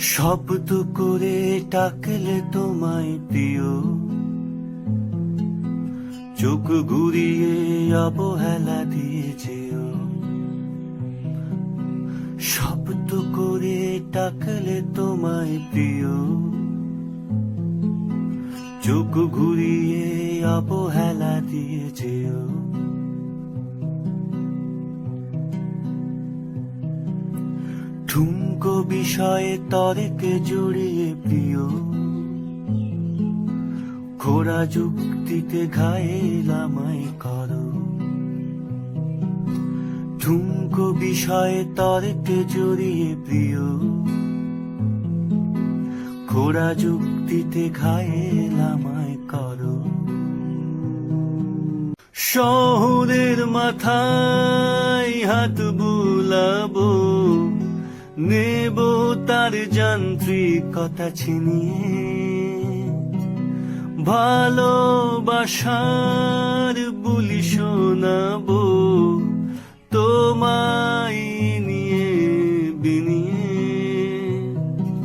শব্দ করে ডাকলে তোমায় প্রিয়। চোখ ঘুরিয়ে অবহেলা দিয়েছেও শব্দ করে ডাকলে তোমায় প্রিয়। চোখ ঘুরিয়ে অবহেলা দিয়েছেও ঠুমকো বিষয়ে তরেকে জড়িয়ে প্রিয় খোরা যুক্তিতে ঘায়ে আমায় করো। ঠুমকো বিষয়ে তর্কে জড়িয়ে প্রিয় খোরা যুক্তিতে ঘায়েল আমায় করো। শহরের মাথায় হাত বুলাবো নেব তার যান্ত্রিকতা ছিনিয়ে। ভালোবাসার বুলি শোনাবো